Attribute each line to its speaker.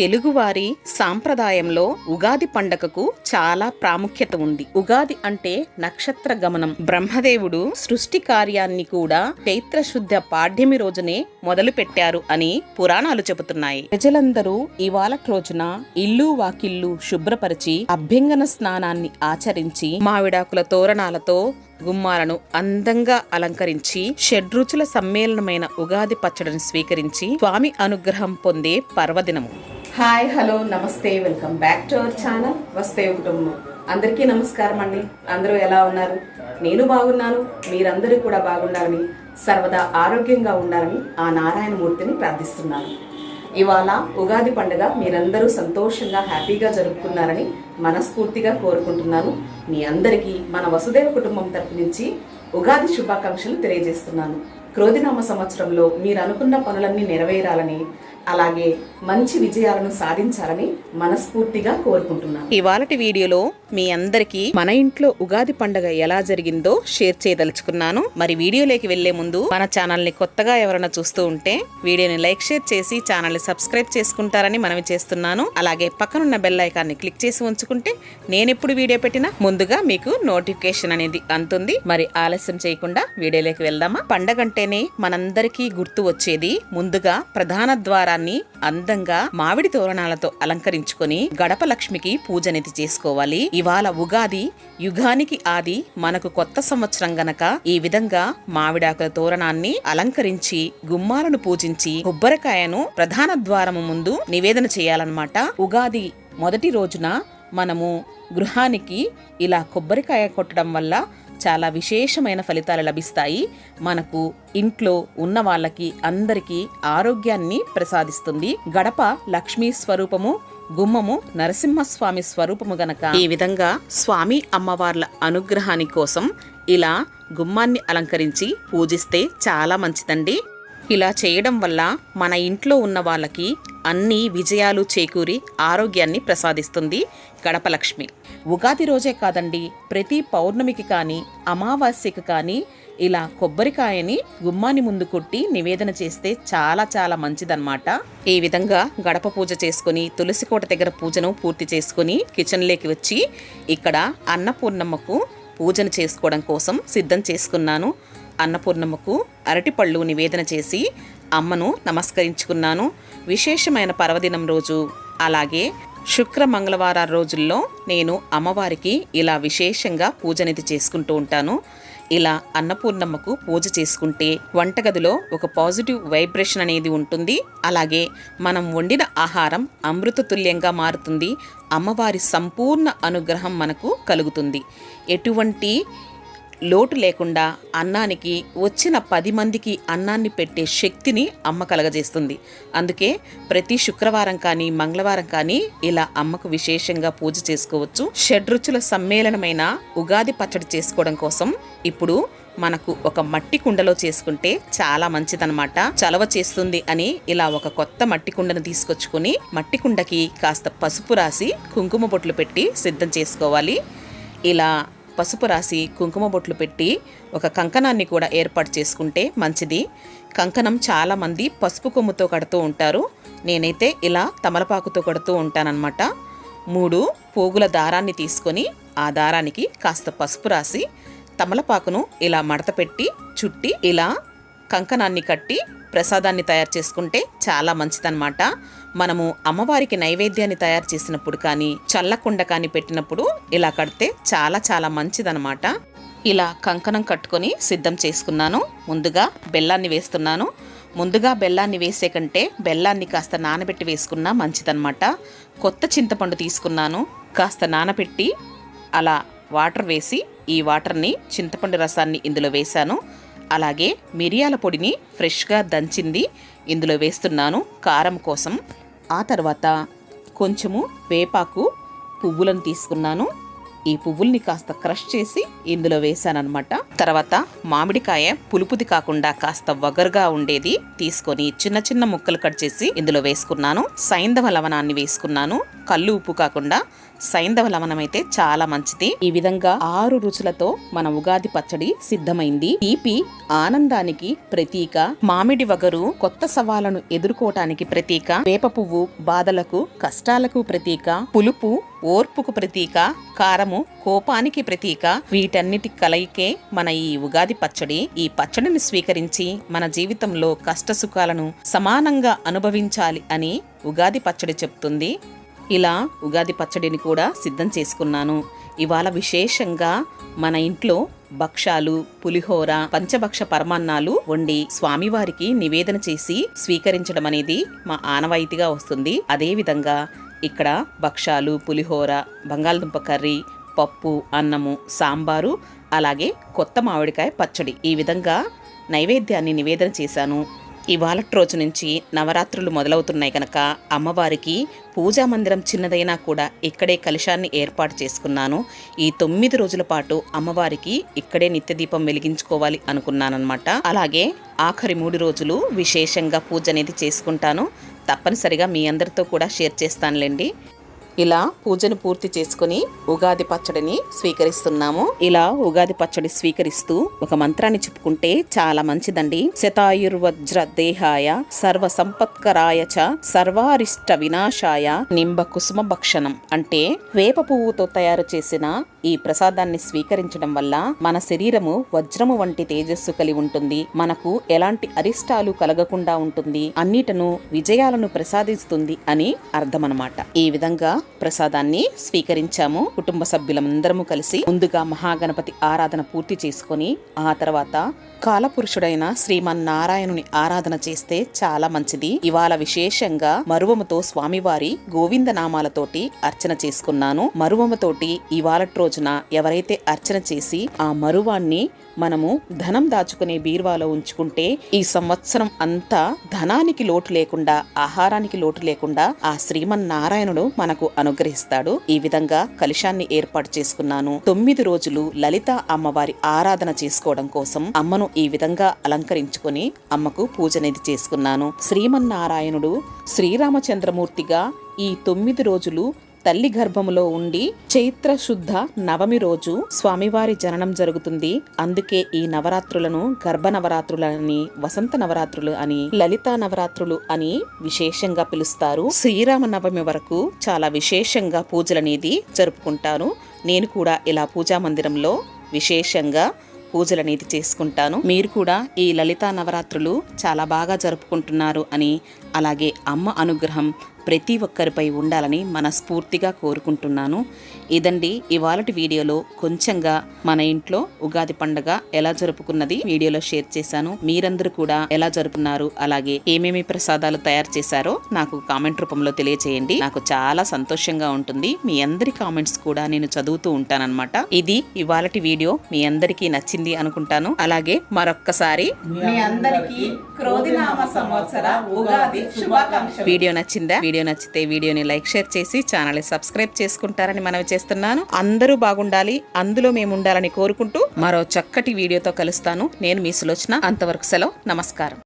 Speaker 1: తెలుగువారి సాంప్రదాయంలో ఉగాది పండగకు చాలా ప్రాముఖ్యత ఉంది. ఉగాది అంటే నక్షత్ర గమనం. బ్రహ్మదేవుడు సృష్టి కార్యాన్ని కూడా చైత్ర శుద్ధ పాడ్యమి రోజునే మొదలు పెట్టారు అని పురాణాలు చెబుతున్నాయి. ప్రజలందరూ ఇవాళ రోజున ఇల్లు వాకిల్లు శుభ్రపరిచి అభ్యంగన స్నానాన్ని ఆచరించి మావిడాకుల తోరణాలతో గుమ్మాలను అందంగా అలంకరించి షడ్రుచుల సమ్మేళనమైన ఉగాది పచ్చడిని స్వీకరించి స్వామి అనుగ్రహం పొందే పర్వదినము. హాయ్ హలో నమస్తే welcome back to our channel వస్తే కుటుంబం అందరికీ నమస్కారం అండి. అందరూ ఎలా ఉన్నారు? నేను బాగున్నాను. మీరందరూ కూడా బాగుండాలని సర్వదా ఆరోగ్యంగా ఉండాలని ఆ నారాయణమూర్తిని ప్రార్థిస్తున్నాను. ఇవాళ ఉగాది పండుగ మీరందరూ సంతోషంగా హ్యాపీగా జరుపుకున్నారని మనస్ఫూర్తిగా కోరుకుంటున్నాను. మీ అందరికీ మన వసుదేవ కుటుంబం తరపు నుంచి ఉగాది శుభాకాంక్షలు తెలియజేస్తున్నాను. క్రోధినామ సంవత్సరంలో మీరు అనుకున్న పనులన్నీ నెరవేరాలని అలాగే మంచి విజయాలను సాధించాలని మనస్ఫూర్తిగా కోరుకుంటున్నాను. ఇవాళటి వీడియోలో మీ అందరికీ మన ఇంట్లో ఉగాది పండుగ ఎలా జరిగిందో షేర్ చేయదలుచుకున్నాను. మరి వీడియోలోకి వెళ్ళే ముందు మన ఛానల్ని కొత్తగా ఎవరైనా చూస్తూ ఉంటే వీడియోని లైక్ షేర్ చేసి ఛానల్ని సబ్స్క్రైబ్ చేసుకుంటారని మనవి చేస్తున్నాను. అలాగే పక్కనున్న బెల్ ఐకాన్ని క్లిక్ చేసి ఉంచుకుంటే నేను ఎప్పుడు వీడియో పెట్టినా ముందుగా మీకు నోటిఫికేషన్ అనేది అందుతుంది మరి ఆలస్యం చేయకుండా వీడియోలోకి వెళ్దామా? పండగంటేనే మనందరికీ గుర్తు వచ్చేది ముందుగా ప్రధాన ద్వారా ద్వారాన్ని అందంగా మామిడి తోరణాలతో అలంకరించుకొని గడప లక్ష్మికి పూజనిది చేసుకోవాలి. ఇవాళ ఉగాది యుగానికి ఆది మనకు కొత్త సంవత్సరం గనక ఈ విధంగా మామిడాకుల తోరణాన్ని అలంకరించి గుమ్మాలను పూజించి కొబ్బరికాయను ప్రధాన ద్వారము ముందు నివేదన చేయాలన్నమాట. ఉగాది మొదటి రోజున మనము గృహానికి ఇలా కొబ్బరికాయ కొట్టడం వల్ల చాలా విశేషమైన ఫలితాలు లభిస్తాయి. మనకు ఇంట్లో ఉన్న వాళ్ళకి అందరికీ ఆరోగ్యాన్ని ప్రసాదిస్తుంది. గడప లక్ష్మీ స్వరూపము గుమ్మము నరసింహస్వామి స్వరూపము గనక. ఈ విధంగా స్వామి అమ్మవార్ల అనుగ్రహాని కోసం ఇలా గుమ్మాన్ని అలంకరించి పూజిస్తే చాలా మంచిదండి. ఇలా చేయడం వల్ల మన ఇంట్లో ఉన్న వాళ్ళకి అన్ని విజయాలు చేకూరి ఆరోగ్యాన్ని ప్రసాదిస్తుంది గడపలక్ష్మి. ఉగాది రోజే కాదండి ప్రతి పౌర్ణమికి కానీ అమావాస్యకి కానీ ఇలా కొబ్బరికాయని గుమ్మాని ముందు కొట్టి నివేదన చేస్తే చాలా చాలా మంచిదన్నమాట. ఈ విధంగా గడప పూజ చేసుకుని తులసి కోట దగ్గర పూజను పూర్తి చేసుకుని కిచెన్లోకి వచ్చి ఇక్కడ అన్నపూర్ణమ్మకు పూజను చేసుకోవడం కోసం సిద్ధం చేసుకున్నాను. అన్నపూర్ణమ్మకు అరటిపళ్ళు నివేదన చేసి అమ్మను నమస్కరించుకున్నాను. విశేషమైన పర్వదినం రోజు. అలాగే శుక్ర మంగళవారాల రోజుల్లో నేను అమ్మవారికి ఇలా విశేషంగా పూజనిది చేసుకుంటూ ఉంటాను. ఇలా అన్నపూర్ణమ్మకు పూజ చేసుకుంటే వంటగదిలో ఒక పాజిటివ్ వైబ్రేషన్ అనేది ఉంటుంది. అలాగే మనం వండిన ఆహారం అమృతతుల్యంగా మారుతుంది. అమ్మవారి సంపూర్ణ అనుగ్రహం మనకు కలుగుతుంది. ఎటువంటి లోటు లేకుండా అన్నానికి వచ్చిన పది మందికి అన్నాన్ని పెట్టే శక్తిని అమ్మ కలగజేస్తుంది. అందుకే ప్రతి శుక్రవారం కానీ మంగళవారం కానీ ఇలా అమ్మకు విశేషంగా పూజ చేసుకోవచ్చు. షడ్రుచుల సమ్మేళనమైన ఉగాది పచ్చడి చేసుకోవడం కోసం ఇప్పుడు మనకు ఒక మట్టి కుండలో చేసుకుంటే చాలా మంచిదనమాట చలవ చేస్తుంది అని ఇలా ఒక కొత్త మట్టి కుండను తీసుకొచ్చుకొని మట్టి కుండకి కాస్త పసుపు రాసి కుంకుమ బొట్లు పెట్టి సిద్ధం చేసుకోవాలి. ఇలా పసుపు రాసి కుంకుమ బొట్లు పెట్టి ఒక కంకణాన్ని కూడా ఏర్పాటు చేసుకుంటే మంచిది. కంకణం చాలామంది పసుపు కొమ్ముతో కడుతూ ఉంటారు. నేనైతే ఇలా తమలపాకుతో కడుతూ ఉంటానన్నమాట. మూడు పోగుల దారాన్ని తీసుకొని ఆ దారానికి కాస్త పసుపు రాసి తమలపాకును ఇలా మడత పెట్టి చుట్టి ఇలా కంకణాన్ని కట్టి ప్రసాదాన్ని తయారు చేసుకుంటే చాలా మంచిదన్నమాట. మనము అమ్మవారికి నైవేద్యాన్ని తయారు చేసినప్పుడు కానీ చల్లకుండ కానీ పెట్టినప్పుడు ఇలా కడితే చాలా చాలా మంచిదన్నమాట. ఇలా కంకణం కట్టుకొని సిద్ధం చేసుకున్నాను. ముందుగా బెల్లాన్ని వేస్తున్నాను. ముందుగా బెల్లాన్ని వేసే కంటే బెల్లాన్ని కాస్త నానబెట్టి వేసుకున్నా మంచిదన్నమాట. కొత్త చింతపండు తీసుకున్నాను. కాస్త నానబెట్టి అలా వాటర్ వేసి ఈ వాటర్ని చింతపండు రసాన్ని ఇందులో వేశాను. అలాగే మిరియాల పొడిని ఫ్రెష్గా దంచింది. ఇందులో వేస్తున్నాను కారం కోసం. ఆ తర్వాత కొంచెము వేపాకు పువ్వులను తీసుకున్నాను. ఈ పువ్వుల్ని కాస్త క్రష్ చేసి ఇందులో వేశానమాట తర్వాత మామిడికాయ పులుపుది కాకుండా కాస్త వగరుగా ఉండేది తీసుకొని చిన్న చిన్న ముక్కలు కట్ చేసి ఇందులో వేసుకున్నాను. సైంధవ లవణాన్ని వేసుకున్నాను. కళ్ళు ఉప్పు కాకుండా సైంధవ లవణం చాలా మంచిది. ఈ విధంగా ఆరు రుచులతో మన ఉగాది పచ్చడి సిద్ధమైంది. తీపి ఆనందానికి ప్రతీక. మామిడి వగరు కొత్త సవాళ్ళను ఎదుర్కోవటానికి ప్రతీక. వేప పువ్వు బాధలకు కష్టాలకు ప్రతీక. పులుపు ఓర్పుకు ప్రతీక. కారము కోపానికి ప్రతీక. వీటన్నిటి కలయికే మన ఈ ఉగాది పచ్చడి. ఈ పచ్చడిని స్వీకరించి మన జీవితంలో కష్ట సుఖాలను సమానంగా అనుభవించాలి అని ఉగాది పచ్చడి చెప్తుంది. ఇలా ఉగాది పచ్చడిని కూడా సిద్ధం చేసుకున్నాను. ఇవాళ విశేషంగా మన ఇంట్లో భక్షాలు పులిహోర పంచభక్ష పరమాన్నాలు వండి స్వామివారికి నివేదన చేసి స్వీకరించడం అనేది మా ఆనవాయితీగా వస్తుంది. అదేవిధంగా ఇక్కడ భక్షాలు పులిహోర బంగాళదుంప కర్రీ పప్పు అన్నము సాంబారు అలాగే కొత్త మామిడికాయ పచ్చడి. ఈ విధంగా నైవేద్యాన్ని నివేదన చేశాను. ఇవాళ రోజు నుంచి నవరాత్రులు మొదలవుతున్నాయి కనుక అమ్మవారికి పూజా మందిరం చిన్నదైనా కూడా ఇక్కడే కలశాన్ని ఏర్పాటు చేసుకున్నాను. ఈ తొమ్మిది రోజుల పాటు అమ్మవారికి ఇక్కడే నిత్యదీపం వెలిగించుకోవాలి అనుకున్నానమాట అలాగే ఆఖరి మూడు రోజులు విశేషంగా పూజ అనేది చేసుకుంటాను. తప్పనిసరిగా మీ అందరితో కూడా షేర్ చేస్తానులేండి. ఇలా పూజను పూర్తి చేసుకుని ఉగాది పచ్చడిని స్వీకరిస్తున్నాము. ఇలా ఉగాది పచ్చడి స్వీకరిస్తూ ఒక మంత్రాన్ని చెప్పుకుంటే చాలా మంచిదండి. శతాయుర్వజ్ర దేహాయ సర్వ సంపత్కరాయ చ సర్వారిష్ట వినాశాయ నింబ కుసుమ భక్షణం అంటే వేప పువ్వుతో తయారు చేసిన ఈ ప్రసాదాన్ని స్వీకరించడం వల్ల మన శరీరము వజ్రము వంటి తేజస్సు కలిగి ఉంటుంది. మనకు ఎలాంటి అరిష్టాలు కలగకుండా ఉంటుంది. అన్నిటను విజయాలను ప్రసాదిస్తుంది అని అర్థమనమాట. ఈ విధంగా ప్రసాదాన్ని స్వీకరించాము. కుటుంబ సభ్యులందరము కలిసి ముందుగా మహాగణపతి ఆరాధన పూర్తి చేసుకొని ఆ తర్వాత కాలపురుషుడైన శ్రీమన్నారాయణుని ఆరాధన చేస్తే చాలా మంచిది. ఇవాళ విశేషంగా మరువముతో స్వామివారి గోవింద నామాలతోటి అర్చన చేసుకున్నాను. మరువముతోటి ఇవాళ రోజున ఎవరైతే అర్చన చేసి ఆ మరువాన్ని మనము ధనం దాచుకునే బీరువాలో ఉంచుకుంటే ఈ సంవత్సరం అంతా ధనానికి లోటు లేకుండా ఆహారానికి లోటు లేకుండా ఆ శ్రీమన్నారాయణుడు మనకు అనుగ్రహిస్తాడు. ఈ విధంగా కలుషాన్ని ఏర్పాటు చేసుకున్నాను. తొమ్మిది రోజులు లలిత అమ్మవారి ఆరాధన చేసుకోవడం కోసం అమ్మను ఈ విధంగా అలంకరించుకొని అమ్మకు పూజ అనేది చేసుకున్నాను. శ్రీమన్నారాయణుడు శ్రీరామచంద్రమూర్తిగా ఈ తొమ్మిది రోజులు తల్లి గర్భములో ఉండి చైత్ర శుద్ధ నవమి రోజు స్వామివారి జననం జరుగుతుంది. అందుకే ఈ నవరాత్రులను గర్భ నవరాత్రులని వసంత నవరాత్రులు అని లలితా నవరాత్రులు అని విశేషంగా పిలుస్తారు. శ్రీరామ నవమి వరకు చాలా విశేషంగా పూజలనేది జరుపుకుంటారు నేను కూడా ఇలా పూజా మందిరంలో విశేషంగా పూజలనేది చేసుకుంటాను. మీరు కూడా ఈ లలితా నవరాత్రులు చాలా బాగా జరుపుకుంటున్నారు అని అలాగే అమ్మ అనుగ్రహం ప్రతి ఒక్కరిపై ఉండాలని మనస్ఫూర్తిగా కోరుకుంటున్నాను. ఇదండి ఇవాళటి వీడియోలో కొంచెంగా మన ఇంట్లో ఉగాది పండగ ఎలా జరుపుకున్నది వీడియోలో షేర్ చేశాను. మీరందరూ కూడా ఎలా జరుపుకున్నారు అలాగే ఏమేమి ప్రసాదాలు తయారు చేశారో నాకు కామెంట్ రూపంలో తెలియచేయండి. నాకు చాలా సంతోషంగా ఉంటుంది. మీ అందరి కామెంట్స్ కూడా నేను చదువుతూ ఉంటానన్నమాట. ఇది ఇవాళటి వీడియో. మీ అందరికీ నచ్చింది అనుకుంటాను. అలాగే మరొక్కసారి
Speaker 2: మీ అందరికీ క్రోధినామ సంవత్సర ఉగాది
Speaker 1: వీడియో నచ్చిందా? వీడియో నచ్చితే వీడియోని లైక్ షేర్ చేసి ఛానల్ని సబ్స్క్రైబ్ చేసుకుంటారని మనవి చేస్తున్నాను. అందరూ బాగుండాలి. అందులో మేము ఉండాలని కోరుకుంటూ మరో చక్కటి వీడియోతో కలుస్తాను. నేను మీ సులోచన. అంతవరకు సెలవు. నమస్కారం.